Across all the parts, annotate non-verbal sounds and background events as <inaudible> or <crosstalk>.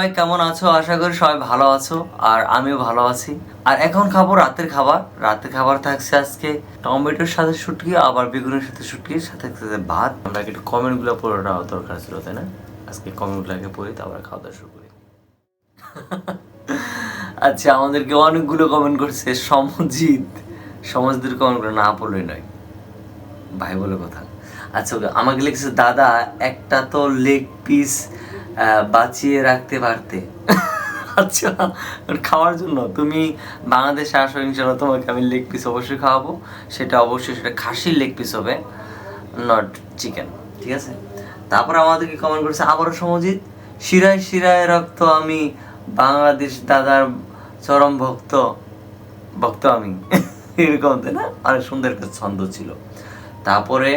সবাই কেমন আছো? আশা করি সবাই ভালো আছো, আর আমিও ভালো আছি। আর এখন খাব রাতের খাবার। রাতের খাবার থাকছে আজকে টমেটোর সাথে শুটকি, আবার বেগুনের সাথে শুটকি, সাথে থাকছে ভাত। আমরা একটু কমেন্টগুলো পড়াটা দরকার ছিল, তাই না? আজকে কমেন্টগুলোকে পড়ি, তারপর খাওয়া দাওয়া শুরু করি। <laughs> আচ্ছা আমাদেরকে অনেকগুলো কমেন্ট করছে, সমজিৎ। সমজিতের কমেন্ট করে না পড়লেই নয়। ভাই বলে কথা। আচ্ছা আমাকে লিখেছে, দাদা, একটা তো লেগ পিস বাঁচিয়ে রাখতে পারতে। <laughs> আচ্ছা খাওয়ার জন্য? তুমি বাংলাদেশে আসো ইনশাল্লাহ তোমাকে আমি লেগ পিস অবশ্যই খাওয়াবো। সেটা অবশ্যই সেটা খাসির লেগ পিস হবে নট চিকেন ঠিক আছে? তারপর আমাদেরকে কমেন্ট করেছে আবারও সমজিৎ, শিরায় শিরায় রক্ত আমি, বাংলাদেশ দাদার চরম ভক্ত ভক্ত আমি। <laughs> এরকম, তাই না? অনেক সুন্দর একটা ছন্দ ছিল। তারপরে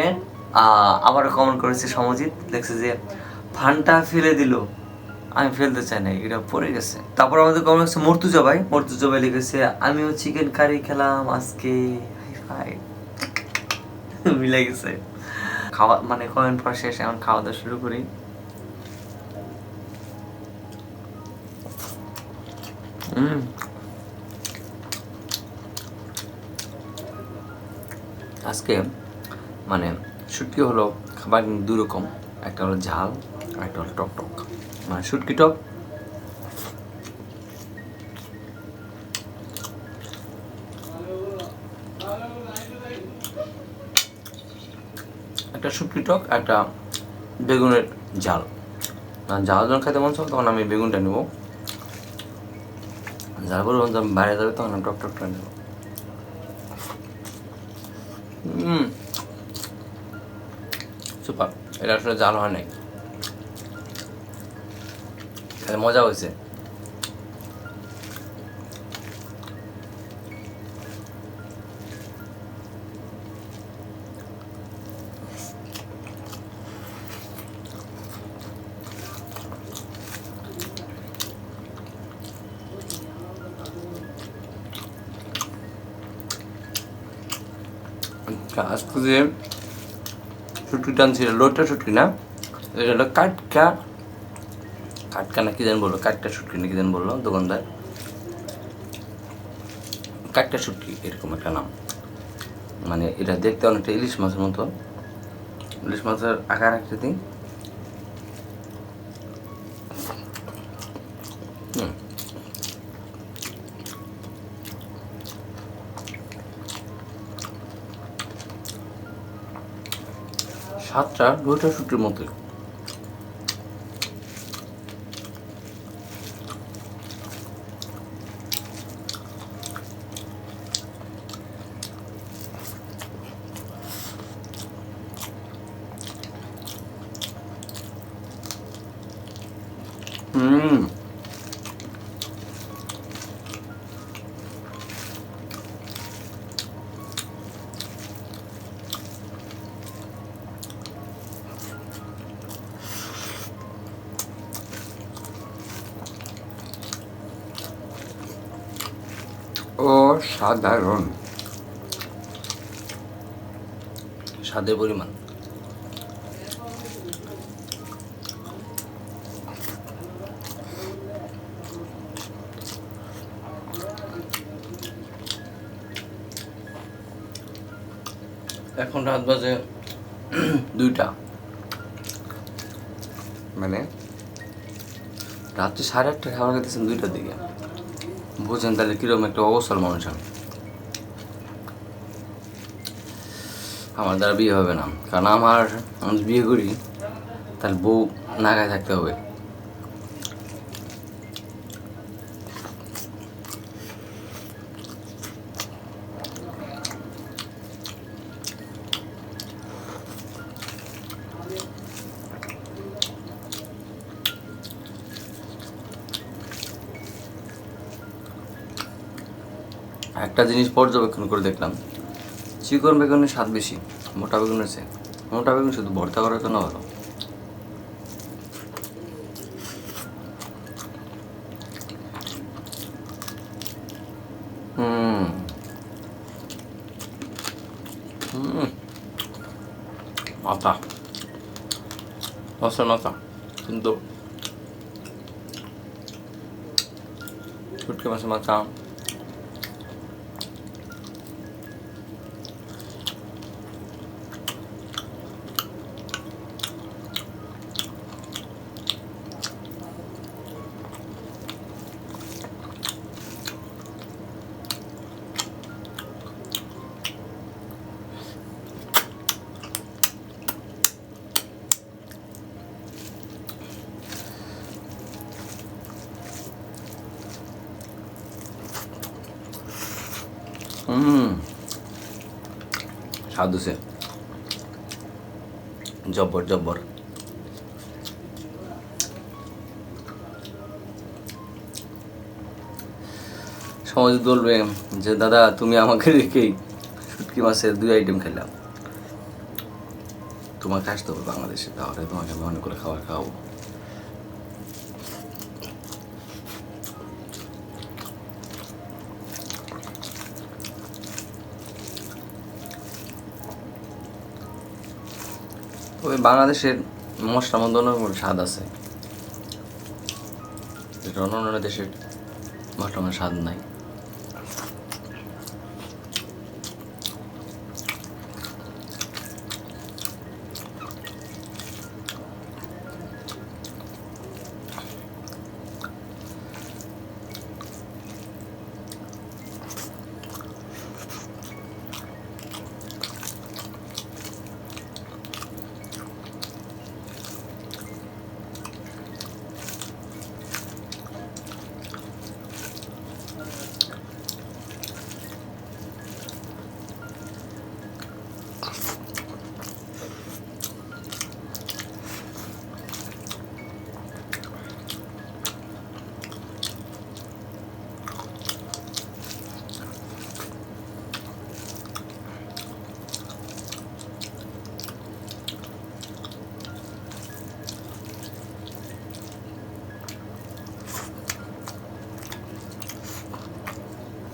আবার কমেন্ট করেছে সমজিৎ, দেখছে যে ফানটা ফেলে দিল। আমি ফেলতে চাই না এটা পড়ে গেছে। তারপর আমাদের কমেন্ট করেছে মর্তুজা ভাই মর্তুজা ভাই লিখেছে, আমিও চিকেন কারি খেলাম আজকে। মিলে গেছে। খাওয়া মানে কমেন্ট পর শেষ, এখন খাওয়া দাওয়া শুরু করি। আজকে মানে শুটকি হলো খাবার কিন্তু দু রকম একটা হলো ঝাল হলো টক টক মানে শুটকি টক একটা শুটকি টক, একটা বেগুনের ঝাল। আর ঝাল যখন খেতে মন চাও তখন আমি বেগুনটা নেব। ঝাল করে যখন বাইরে যাবে, তখন আমি টক টকটা নেব। সুপার। এটা আসলে জাল হয় নাই। তাহলে মজা হয়েছে। আজকে যে শুটকি টানছিল লোটা শুটকি না? এটা হলো কাটকা কাটকা না কি যেন বলল কাটকা শুটকি না কি যেন বলল, দোকানদার। কাটকা শুটকি এরকম একটা নাম। মানে এটা দেখতে অনেকটা ইলিশ মাছের মতো। ইলিশ মাছের আকার আকৃতি স্বাদটা লোটা শুটির মতোই হুম অসাধারণ স্বাদের পরিমাণ। এখন রাত বাজে দুইটা। মানে? রাত্রি সাড়ে আটটা খাবার খেতেছেন দুইটার দিকে। বুঝেন তাহলে কীরকম একটা অবসর মানুষ আমি। আমার দ্বারা বিয়ে হবে না। কারণ আমার আমি বিয়ে করি, তাহলে বউ নাগায় থাকতে হবে। একটা জিনিস পর্যবেক্ষণ করে দেখলাম। চিকন বেগুনের স্বাদ বেশি, মোটা বেগুনের চেয়ে। মোটা বেগুন শুধু ভর্তা করার জন্য ভালো। কিন্তু শুটকি মাছের মাথা স্বাদ হচ্ছে জব্বর জব্বর। সমাজ বলবে যে, দাদা, তুমি আমাকে রেখেই শুটকি মাছের দুই আইটেম খেলাম তোমাকে আসতে হবে বাংলাদেশে, তাহলে তোমাকে অনেক করে খাবার খাওয়াবো। তবে বাংলাদেশের মশলা মধ্যে অন্য স্বাদ আছে। অন্য অন্য দেশের মশলা স্বাদ নাই।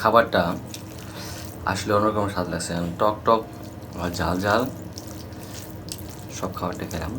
খাবারটা আসলে অন্যরকম স্বাদ লাগছে। টক টক ঝাল ঝাল সব খাবারটা খেলাম।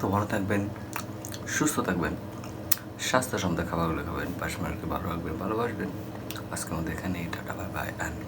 তো ভালো থাকবেন, সুস্থ থাকবেন, স্বাস্থ্য স্বাস্থ্যসম্মত খাবারগুলো খাবেন, পাশে মানুষকে ভালো রাখবেন, ভালোবাসবেন। আজকে আমাদের এখানে টাটা, বাই বাই অ্যান্ড